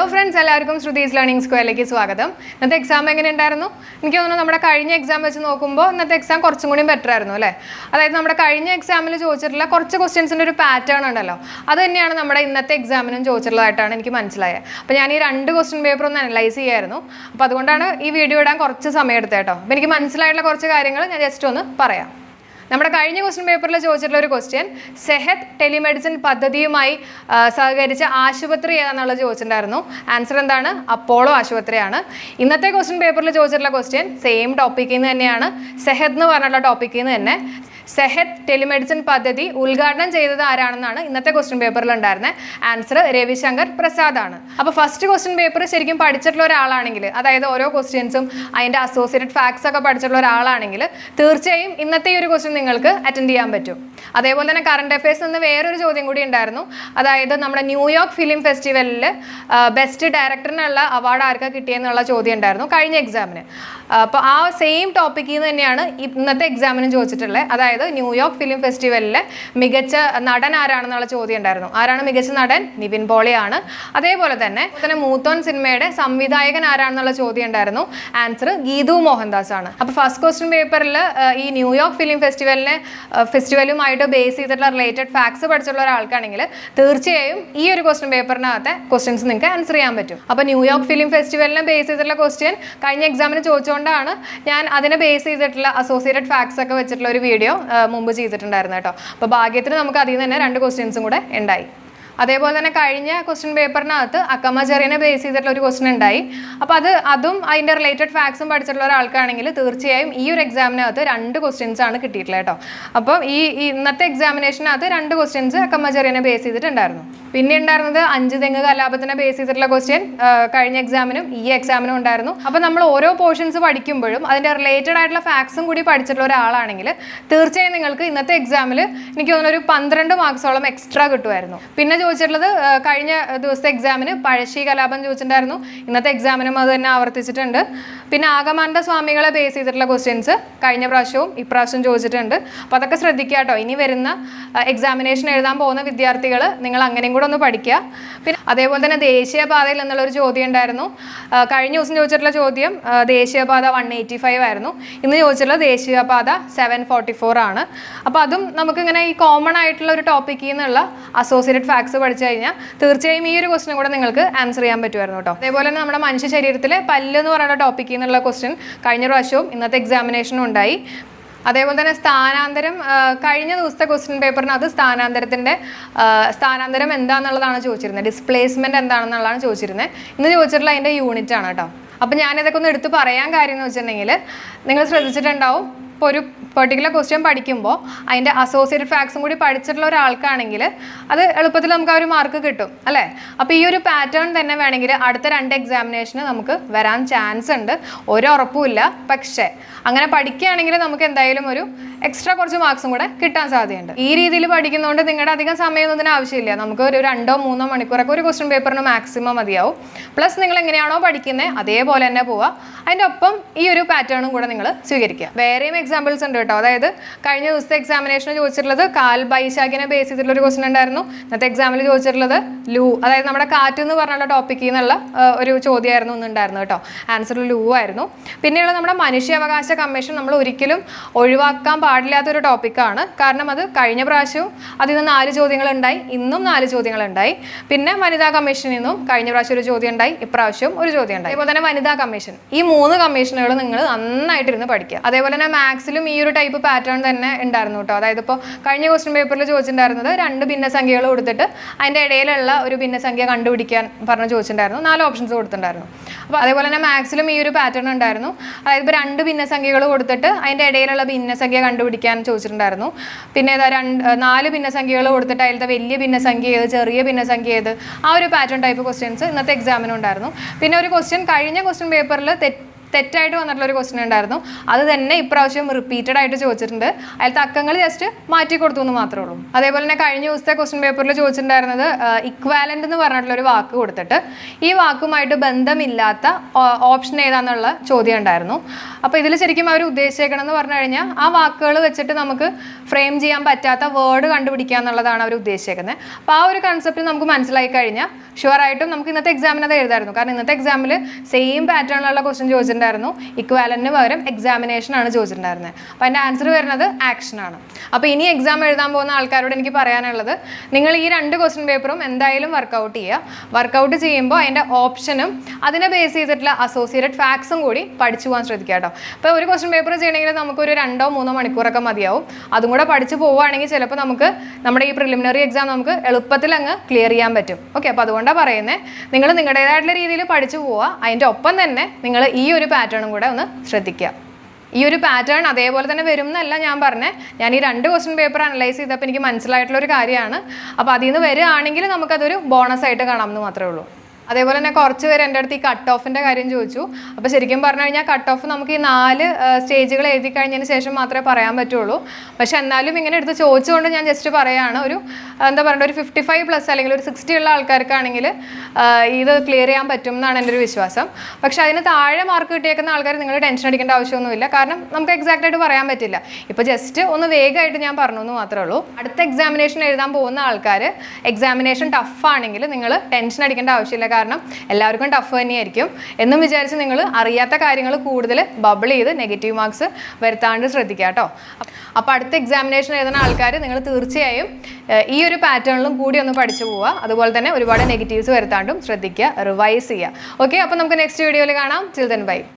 Hello friends എല്ലാവർക്കും Shruthi's learning സ്ക്വയറിലേക്ക് സ്വാഗതം. ഇന്നത്തെ എക്സാം എങ്ങനെ ഉണ്ടായിരുന്നു? എനിക്ക് തോന്നുന്നു നമ്മുടെ കഴിഞ്ഞ എക്സാം വെച്ച് നോക്കുമ്പോൾ ഇന്നത്തെ എക്സാം കുറച്ചും കൂടി ബെറ്റർ ആയിരുന്നു അല്ലേ? അതായത് നമ്മുടെ കഴിഞ്ഞ എക്സാമിൽ ചോദിച്ചിട്ടുള്ള കുറച്ച് ക്വസ്റ്റ്യൻസിന്റെ ഒരു പാറ്റേൺ ഉണ്ടല്ലോ. അത് തന്നെയാണ് നമ്മുടെ ഇന്നത്തെ എക്സാമിനും ചോദിച്ചിട്ടുള്ളതായിട്ടാണ് എനിക്ക് മനസ്സിലായത് അപ്പോൾ ഞാൻ ഈ രണ്ട് ക്വസ്റ്റ്യൻ പേപ്പർ ഒന്ന് അനലൈസ് ചെയ്യായിരുന്നു. അപ്പോൾ അതുകൊണ്ടാണ് ഈ വീഡിയോ ഇടാൻ കുറച്ച് സമയം എടുത്തത് കേട്ടോ. അപ്പോൾ എനിക്ക് മനസ്സിലായിട്ടുള്ള കുറച്ച് കാര്യങ്ങൾ ഞാൻ ജസ്റ്റ് ഒന്ന് പറയാം. നമ്മുടെ കഴിഞ്ഞ ക്വസ്റ്റ്യൻ പേപ്പറിൽ ചോദിച്ചിട്ടുള്ള ഒരു ക്വസ്റ്റ്യൻ സെഹത്ത് ടെലിമെഡിസിൻ പദ്ധതിയുമായി സഹകരിച്ച ആശുപത്രി ഏതാണെന്നുള്ളത് ചോദിച്ചിട്ടുണ്ടായിരുന്നു. ആൻസർ എന്താണ്? അപ്പോളോ ആശുപത്രിയാണ്. ഇന്നത്തെ ക്വസ്റ്റ്യൻ പേപ്പറിൽ ചോദിച്ചിട്ടുള്ള ക്വസ്റ്റ്യൻ സെയിം ടോപ്പിക്കിൽ നിന്ന് തന്നെയാണ്. സെഹത്ത് എന്ന് പറഞ്ഞിട്ടുള്ള ടോപ്പിക്കിൽ നിന്ന് തന്നെ. സെഹത് ടെലിമെഡിസിൻ പദ്ധതി ഉദ്ഘാടനം ചെയ്തത് ആരാണെന്നാണ് ഇന്നത്തെ ക്വസ്റ്റ്യൻ പേപ്പറിൽ ഉണ്ടായിരുന്നത് ആൻസർ രവിശങ്കർ പ്രസാദ് ആണ് അപ്പോൾ ഫസ്റ്റ് ക്വസ്റ്റ്യൻ പേപ്പർ ശരിക്കും പഠിച്ചിട്ടുള്ള ഒരാളാണെങ്കിൽ അതായത് ഓരോ ക്വസ്റ്റ്യൻസും അതിന്റെ അസോസിയേറ്റഡ് ഫാക്ട്സ് ഒക്കെ പഠിച്ചിട്ടുള്ള ഒരാളാണെങ്കിൽ തീർച്ചയായും ഇന്നത്തെ ഈ ഒരു ക്വസ്റ്റ്യൻ നിങ്ങൾക്ക് അറ്റൻഡ് ചെയ്യാൻ പറ്റും. അതേപോലെ തന്നെ കറണ്ട് അഫയേഴ്സ് നിന്ന് വേറൊരു ചോദ്യം കൂടി ഉണ്ടായിരുന്നു. അതായത് നമ്മുടെ ന്യൂയോർക്ക് ഫിലിം ഫെസ്റ്റിവലിൽ ബെസ്റ്റ് ഡയറക്ടറിനുള്ള അവാർഡ് ആർക്കാ കിട്ടിയെന്നുള്ള ചോദ്യം ഉണ്ടായിരുന്നു കഴിഞ്ഞ എക്സാമിന് അപ്പോൾ ആ സെയിം ടോപ്പിക്കിൽ നിന്ന് തന്നെയാണ് ഇന്നത്തെ എക്സാമിനും ചോദിച്ചിട്ടുള്ളത് അതായത് ന്യൂയോർക്ക് ഫിലിം ഫെസ്റ്റിവലിലെ മികച്ച നടൻ ആരാണെന്നുള്ള ചോദ്യം ഉണ്ടായിരുന്നു. ആരാണ് മികച്ച നടൻ? നിവിൻ പോളിയാണ്. അതേപോലെ തന്നെ തന്നെ മൂത്തോൻ സിനിമയുടെ സംവിധായകൻ ആരാണെന്നുള്ള ചോദ്യം ഉണ്ടായിരുന്നു. ആൻസർ ഗീതു മോഹൻദാസ് ആണ് അപ്പോൾ ഫസ്റ്റ് ക്വസ്റ്റ്യൻ പേപ്പറിൽ ഈ ന്യൂയോർക്ക് ഫിലിം ഫെസ്റ്റിവലിനെ ഫെസ്റ്റിവലുമായിട്ട് ബേസ് ചെയ്തിട്ടുള്ള റിലേറ്റഡ് ഫാക്ട്സ് പഠിച്ചിട്ടുള്ള ഒരാൾക്കാണെങ്കിൽ തീർച്ചയായും ഈ ഒരു ക്വസ്റ്റ്യൻ പേപ്പറിനകത്തെ ക്വസ്റ്റ്യൻസ് നിങ്ങൾക്ക് ആൻസർ ചെയ്യാൻ പറ്റും. അപ്പോൾ ന്യൂയോർക്ക് ഫിലിം ഫെസ്റ്റിവലിനെ ബേസ് ചെയ്തിട്ടുള്ള ക്വസ്റ്റ്യൻ കഴിഞ്ഞ എക്സാമിന് ചോദിച്ചുകൊണ്ടാണ് ഞാൻ അതിനെ ബേസ് ചെയ്തിട്ടുള്ള അസോസിയേറ്റഡ് ഫാക്ട്സ് ഒക്കെ വെച്ചിട്ടുള്ള ഒരു വീഡിയോ മുമ്പ് ചെയ്തിട്ടുണ്ടായിരുന്നു കേട്ടോ. അപ്പോൾ ഭാഗ്യത്തിന് നമുക്ക് അതിൽ നിന്ന് തന്നെ രണ്ട് ക്വസ്റ്റ്യൻസും കൂടെ ഉണ്ടായി. അതേപോലെ തന്നെ കഴിഞ്ഞ ക്വസ്റ്റ്യൻ പേപ്പറിനകത്ത് അക്കമ്മ ചെറിയനെ ബേസ് ചെയ്തിട്ടുള്ള ഒരു ക്വസ്റ്റ്യൻ ഉണ്ടായി. അപ്പോൾ അത് അതും അതിന്റെ റിലേറ്റഡ് ഫാക്ട്സും പഠിച്ചിട്ടുള്ള ഒരാൾക്കാണെങ്കിൽ തീർച്ചയായും ഈ ഒരു എക്സാമിനകത്ത് രണ്ട് ക്വസ്റ്റ്യൻസ് ആണ് കിട്ടിയിട്ടുള്ളത് കേട്ടോ. അപ്പോൾ ഈ ഇന്നത്തെ എക്സാമിനേഷനകത്ത് രണ്ട് ക്വസ്റ്റ്യൻസ് അക്കമ്മ ചെറിയനെ ബേസ് ചെയ്തിട്ടുണ്ടായിരുന്നു. പിന്നെ ഉണ്ടായിരുന്നത് അഞ്ച് തെങ്ങ് കലാപത്തിനെ ബേസ് ചെയ്തിട്ടുള്ള ക്വസ്റ്റ്യൻ കഴിഞ്ഞ എക്സാമിനും ഈ എക്സാമിനും ഉണ്ടായിരുന്നു. അപ്പോൾ നമ്മൾ ഓരോ പോർഷൻസ് പഠിക്കുമ്പോഴും അതിന്റെ റിലേറ്റഡ് ആയിട്ടുള്ള ഫാക്ട്സും കൂടി പഠിച്ചിട്ടുള്ള ഒരാളാണെങ്കിൽ തീർച്ചയായും നിങ്ങൾക്ക് ഇന്നത്തെ എക്സാമിൽ എനിക്ക് തോന്നുന്നു ഒരു പന്ത്രണ്ട് മാർക്സോളം എക്സ്ട്രാ കിട്ടുമായിരുന്നു. പിന്നെ ചോദിച്ചിട്ടുള്ളത് കഴിഞ്ഞ ദിവസത്തെ എക്സാമിന് പഴശ്ശി കലാപം ചോദിച്ചിട്ടുണ്ടായിരുന്നു. ഇന്നത്തെ എക്സാമിനും അത് തന്നെ ആവർത്തിച്ചിട്ടുണ്ട്. പിന്നെ ആഗമാനന്ദ സ്വാമികളെ ബേസ് ചെയ്തിട്ടുള്ള ക്വസ്റ്റ്യൻസ് കഴിഞ്ഞ പ്രാവശ്യവും ഇപ്രാവശ്യം ചോദിച്ചിട്ടുണ്ട്. അപ്പോൾ അതൊക്കെ ശ്രദ്ധിക്കുക കേട്ടോ. ഇനി വരുന്ന എക്സാമിനേഷൻ എഴുതാൻ പോകുന്ന വിദ്യാർത്ഥികൾ നിങ്ങൾ അങ്ങനെയും കൂടെ ഒന്ന് പഠിക്കുക. പിന്നെ അതേപോലെ തന്നെ ദേശീയപാതയിൽ നിന്നുള്ളൊരു ചോദ്യം ഉണ്ടായിരുന്നു. കഴിഞ്ഞ ദിവസം ചോദിച്ചിട്ടുള്ള ചോദ്യം ദേശീയപാത വൺ എയ്റ്റി ഫൈവ് ആയിരുന്നു. ഇന്ന് ചോദിച്ചിട്ടുള്ള ദേശീയപാത സെവൻ ഫോർട്ടി ഫോർ ആണ്. അപ്പോൾ അതും നമുക്കിങ്ങനെ ഈ കോമൺ ആയിട്ടുള്ള ഒരു ടോപ്പിക്കിൽ നിന്നുള്ള അസോസിയേറ്റഡ് ഫാക്ട്സ് പഠിച്ചു കഴിഞ്ഞാൽ തീർച്ചയായും ഈ ഒരു ക്വസ്റ്റിനും കൂടെ നിങ്ങൾക്ക് ആൻസർ ചെയ്യാൻ പറ്റുമായിരുന്നു കേട്ടോ. അതേപോലെ തന്നെ നമ്മുടെ മനുഷ്യ ശരീരത്തിലെ പല്ല് എന്ന് പറയുന്ന ടോപ്പിക്കിൽ നിന്നുള്ള ക്വസ്റ്റ്യൻ കഴിഞ്ഞ പ്രാവശ്യവും ഇന്നത്തെ എക്സാമിനേഷനും ഉണ്ടായി. അതേപോലെ തന്നെ സ്ഥാനാന്തരം കഴിഞ്ഞ ദിവസത്തെ ക്വസ്റ്റ്യൻ അത് സ്ഥാനാന്തരത്തിന്റെ സ്ഥാനാന്തരം എന്താണെന്നുള്ളതാണ് ചോദിച്ചിരുന്നത്. ഡിസ്പ്ലേസ്മെന്റ് എന്താണെന്നുള്ളതാണ് ചോദിച്ചിരുന്നത്. ഇന്ന് ചോദിച്ചിട്ടുള്ള അതിന്റെ യൂണിറ്റ് ആണ് കേട്ടോ. അപ്പം ഞാനിതൊക്കെ ഒന്ന് എടുത്ത് പറയാൻ കാര്യം എന്ന് വെച്ചിട്ടുണ്ടെങ്കിൽ നിങ്ങൾ ശ്രദ്ധിച്ചിട്ടുണ്ടാവും. ഇപ്പോൾ ഒരു പെർട്ടിക്കുലർ ക്വസ്റ്റ്യൻ പഠിക്കുമ്പോൾ അതിന്റെ അസോസിയേറ്റഡ് ഫാക്ട്സും കൂടി പഠിച്ചിട്ടുള്ള ഒരാൾക്കാണെങ്കിൽ അത് എളുപ്പത്തിൽ നമുക്ക് ആ ഒരു മാർക്ക് കിട്ടും അല്ലേ? അപ്പോൾ ഈ ഒരു പാറ്റേൺ തന്നെ വേണമെങ്കിൽ അടുത്ത രണ്ട് എക്സാമിനേഷന് നമുക്ക് വരാൻ ചാൻസ് ഉണ്ട്. ഒരു ഉറപ്പുമില്ല പക്ഷേ അങ്ങനെ പഠിക്കുകയാണെങ്കിൽ നമുക്ക് എന്തായാലും ഒരു എക്സ്ട്രാ കുറച്ച് മാർക്സും കൂടെ കിട്ടാൻ സാധ്യതയുണ്ട്. ഈ രീതിയിൽ പഠിക്കുന്നതുകൊണ്ട് നിങ്ങളുടെ അധികം സമയമൊന്നും ആവശ്യമില്ല. നമുക്ക് ഒരു രണ്ടോ മൂന്നോ മണിക്കൂറൊക്കെ ഒരു ക്വസ്റ്റ്യൻ പേപ്പറിന് മാക്സിമം മതിയാവും. പ്ലസ് നിങ്ങൾ എങ്ങനെയാണോ പഠിക്കുന്നത് അതേപോലെ തന്നെ പോവുക. അതിന്റെ ഒപ്പം ഈ ഒരു പാറ്റേണും കൂടെ നിങ്ങൾ സ്വീകരിക്കുക. വേറെയും എക്സാമ്പിൾസ് ഉണ്ട് കേട്ടോ. അതായത് കഴിഞ്ഞ ദിവസത്തെ എക്സാമിനേഷന് ചോദിച്ചിട്ടുള്ളത് കാൽ ബൈശാഖിനെ ബേസ് ചെയ്തിട്ടുള്ള ഒരു ക്വസ്റ്റൻ ഉണ്ടായിരുന്നു. ഇന്നത്തെ എക്സാമിൽ ചോദിച്ചിട്ടുള്ളത് ലൂ അതായത് നമ്മുടെ കാറ്റ് എന്ന് പറഞ്ഞുള്ള ടോപ്പിക്കിൽ നിന്നുള്ള ഒരു ചോദ്യമായിരുന്നു ഇന്നുണ്ടായിരുന്നു കേട്ടോ. ആൻസർ ലൂ ആയിരുന്നു. പിന്നെയുള്ള നമ്മുടെ മനുഷ്യാവകാശ കമ്മീഷൻ നമ്മൾ ഒരിക്കലും ഒഴിവാക്കാൻ പാടില്ലാത്ത ഒരു ടോപ്പിക്കാണ് കാരണം അത് കഴിഞ്ഞ പ്രാവശ്യവും അതിൽ നിന്ന് നാല് ചോദ്യങ്ങൾ ഉണ്ടായി ഇന്നും നാല് ചോദ്യങ്ങൾ ഉണ്ടായി പിന്നെ വനിതാ കമ്മീഷനിൽ നിന്നും കഴിഞ്ഞ പ്രാവശ്യം ഒരു ചോദ്യം ഉണ്ടായി ഇപ്രാവശ്യവും ഒരു ചോദ്യം ഉണ്ടായി അതുപോലെ തന്നെ വനിതാ കമ്മീഷൻ ഈ മൂന്ന് കമ്മീഷനുകൾ നിങ്ങൾ നന്നായിട്ടിരുന്ന് പഠിക്കുക. അതേപോലെ തന്നെ മാത്സിലും ഈ ഒരു ടൈപ്പ് പാറ്റേൺ തന്നെ ഉണ്ടായിരുന്നു കേട്ടോ. അതായത് ഇപ്പോൾ കഴിഞ്ഞ ക്വസ്റ്റ്യൻ പേപ്പറിൽ ചോദിച്ചിട്ടുണ്ടായിരുന്നത് രണ്ട് ഭിന്നസംഖ്യകൾ കൊടുത്തിട്ട് അതിന്റെ ഇടയിലുള്ള ഒരു ഭിന്നസംഖ്യ കണ്ടുപിടിക്കാൻ പറഞ്ഞ് ചോദിച്ചിട്ടുണ്ടായിരുന്നു. നാല് ഓപ്ഷൻസ് കൊടുത്തിട്ടുണ്ടായിരുന്നു. അപ്പോൾ അതേപോലെ തന്നെ മാത്സിലും ഈ ഒരു പാറ്റേൺ ഉണ്ടായിരുന്നു. അതായത് ഇപ്പോൾ രണ്ട് ഭിന്നസംഖ്യകൾ കൊടുത്തിട്ട് അതിന്റെ ഇടയിലുള്ള ഭിന്നസംഖ്യ കണ്ടുപിടിക്കാൻ ചോദിച്ചിട്ടുണ്ടായിരുന്നു. പിന്നെ ഏതാ രണ്ട് നാല് ഭിന്നസംഖ്യകൾ കൊടുത്തിട്ട് അതിലത്തെ വലിയ ഭിന്നസംഖ്യ ഏത് ചെറിയ ഭിന്നസംഖ്യ ഏത്? ആ ഒരു പാറ്റേൺ ടൈപ്പ് ക്വസ്റ്റ്യൻസ് ഇന്നത്തെ എക്സാമിനുണ്ടായിരുന്നു പിന്നെ ഒരു ക്വസ്റ്റ്യൻ കഴിഞ്ഞ ക്വസ്റ്റ്യൻ പേപ്പറിൽ തെറ്റ് തെറ്റായിട്ട് വന്നിട്ടുള്ള ഒരു ക്വസ്റ്റ്യൻ ഉണ്ടായിരുന്നു. അത് തന്നെ ഇപ്രാവശ്യം റിപ്പീറ്റഡ് ആയിട്ട് ചോദിച്ചിട്ടുണ്ട്. അതിലത്തെ അക്കങ്ങൾ ജസ്റ്റ് മാറ്റി കൊടുത്തു എന്ന് മാത്രമേ ഉള്ളൂ. അതേപോലെ തന്നെ കഴിഞ്ഞ ദിവസത്തെ ക്വസ്റ്റ്യൻ പേപ്പറിൽ ചോദിച്ചിട്ടുണ്ടായിരുന്നത് ഇക്വാലന്റ് എന്ന് പറഞ്ഞിട്ടുള്ള ഒരു വാക്ക് കൊടുത്തിട്ട് ഈ വാക്കുമായിട്ട് ബന്ധമില്ലാത്ത ഓപ്ഷൻ ഏതാന്നുള്ള ചോദ്യം ഉണ്ടായിരുന്നു. അപ്പോൾ ഇതിൽ ശരിക്കും അവർ ഉദ്ദേശിച്ചേക്കണമെന്ന് പറഞ്ഞു കഴിഞ്ഞാൽ ആ വാക്കുകൾ വെച്ചിട്ട് നമുക്ക് ഫ്രെയിം ചെയ്യാൻ പറ്റാത്ത വേർഡ് കണ്ടുപിടിക്കുക എന്നുള്ളതാണ് അവർ ഉദ്ദേശിച്ചേക്കുന്നത് അപ്പോൾ ആ ഒരു കൺസെപ്റ്റ് നമുക്ക് മനസ്സിലായി കഴിഞ്ഞാൽ ഷുവറായിട്ടും നമുക്ക് ഇന്നത്തെ എക്സാമിന് അത് എഴുതായിരുന്നു. കാരണം ഇന്നത്തെ എക്സാമിൽ സെയിം പാറ്റേണിലുള്ള ക്വസ്റ്റ്യൻ ചോദിച്ചിട്ടുണ്ടായിരുന്നു. ഇക്വാലന്റിന് പകരം എക്സാമിനേഷൻ ആണ് ചോദിച്ചിട്ടുണ്ടായിരുന്നത്. അപ്പോൾ അതിന്റെ ആൻസർ വരുന്നത് ആക്ഷൻ ആണ്. അപ്പോൾ ഇനി എക്സാം എഴുതാൻ പോകുന്ന ആൾക്കാരോട് എനിക്ക് പറയാനുള്ളത് നിങ്ങൾ ഈ രണ്ട് ക്വസ്റ്റ്യൻ പേപ്പറും എന്തായാലും വർക്കൗട്ട് ചെയ്യുക. വർക്കൗട്ട് ചെയ്യുമ്പോൾ അതിന്റെ ഓപ്ഷനും അതിനെ ബേസ് ചെയ്തിട്ടുള്ള അസോസിയേറ്റഡ് ഫാക്സും കൂടി പഠിച്ചു പോകാൻ ശ്രദ്ധിക്കുക കേട്ടോ. ഇപ്പോൾ ഒരു ക്വസ്റ്റ്യൻ പേപ്പർ ചെയ്യണമെങ്കിൽ നമുക്കൊരു രണ്ടോ മൂന്നോ മണിക്കൂറൊക്കെ മതിയാവും. അതും കൂടെ പഠിച്ചു പോവുകയാണെങ്കിൽ ചിലപ്പോൾ നമുക്ക് നമ്മുടെ ഈ പ്രിലിമിനറി എക്സാം നമുക്ക് എളുപ്പത്തിൽ അങ്ങ് ക്ലിയർ ചെയ്യാൻ പറ്റും. ഓക്കെ അപ്പോൾ അതുകൊണ്ടാണ് പറയുന്നത് നിങ്ങൾ നിങ്ങളുടേതായിട്ടുള്ള രീതിയിൽ പഠിച്ചു പോവുക. അതിന്റെ ഒപ്പം തന്നെ നിങ്ങൾ ഈ ഒരു പാറ്റേണും കൂടെ ഒന്ന് ശ്രദ്ധിക്കുക. ഈ ഒരു പാറ്റേൺ അതേപോലെ തന്നെ വരും എന്നല്ല ഞാൻ പറഞ്ഞത് ഞാൻ ഈ രണ്ട് ക്വസ്റ്റ്യൻ പേപ്പർ അനലൈസ് ചെയ്തപ്പോൾ എനിക്ക് മനസ്സിലായിട്ടുള്ള ഒരു കാര്യമാണ്. അപ്പോൾ അതിൽ നിന്ന് വരികയാണെങ്കിൽ നമുക്കതൊരു ബോണസ് ആയിട്ട് കാണാമെന്ന് മാത്രമേ ഉള്ളൂ. അതേപോലെ തന്നെ കുറച്ച് പേര് എന്റെ അടുത്ത് ഈ കട്ട് ഓഫിന്റെ കാര്യം ചോദിച്ചു. അപ്പോൾ ശരിക്കും പറഞ്ഞു കഴിഞ്ഞാൽ കട്ട് ഓഫ് നമുക്ക് ഈ നാല് സ്റ്റേജുകൾ എഴുതി കഴിഞ്ഞതിന് ശേഷം മാത്രമേ പറയാൻ പറ്റുള്ളൂ. പക്ഷെ എന്നാലും ഇങ്ങനെ എടുത്ത് ചോദിച്ചുകൊണ്ട് ഞാൻ ജസ്റ്റ് പറയുകയാണ് ഒരു എന്താ പറയുക ഒരു ഫിഫ്റ്റി ഫൈവ് പ്ലസ് അല്ലെങ്കിൽ ഒരു സിക്സ്റ്റി ഉള്ള ആൾക്കാർക്കാണെങ്കിൽ ഇത് ക്ലിയർ ചെയ്യാൻ പറ്റും എന്നാണ് എന്റെ ഒരു വിശ്വാസം. പക്ഷേ അതിന് താഴെ മാർക്ക് കിട്ടിയേക്കുന്ന ആൾക്കാർ നിങ്ങൾ ടെൻഷൻ അടിക്കേണ്ട ആവശ്യമൊന്നുമില്ല. കാരണം നമുക്ക് എക്സാക്റ്റ് ആയിട്ട് പറയാൻ പറ്റില്ല. ഇപ്പോൾ ജസ്റ്റ് ഒന്ന് വേഗമായിട്ട് ഞാൻ പറഞ്ഞു എന്ന് മാത്രമേ ഉള്ളൂ. അടുത്ത എക്സാമിനേഷൻ എഴുതാൻ പോകുന്ന ആൾക്കാർ എക്സാമിനേഷൻ ടഫ് ആണെങ്കിൽ നിങ്ങൾ ടെൻഷൻ അടിക്കേണ്ട ആവശ്യമില്ല. കാരണം എല്ലാവർക്കും ടഫ് തന്നെയായിരിക്കും. എന്നും വിചാരിച്ച് നിങ്ങൾ അറിയാത്ത കാര്യങ്ങൾ കൂടുതൽ ബബിൾ ചെയ്ത് നെഗറ്റീവ് മാർക്സ് വരുത്താണ്ട് ശ്രദ്ധിക്കുക കേട്ടോ. അപ്പോൾ അടുത്ത എക്സാമിനേഷൻ എഴുതുന്ന ആൾക്കാർ നിങ്ങൾ തീർച്ചയായും ഈ ഒരു പാറ്റേണിലും കൂടി ഒന്ന് പഠിച്ചു പോവുക. അതുപോലെ തന്നെ ഒരുപാട് നെഗറ്റീവ്സ് വരുത്താണ്ടും ശ്രദ്ധിക്കുക റിവൈസ് ചെയ്യുക. ഓക്കെ അപ്പോൾ നമുക്ക് നെക്സ്റ്റ് വീഡിയോയിൽ കാണാം. ചിൽ ബൈ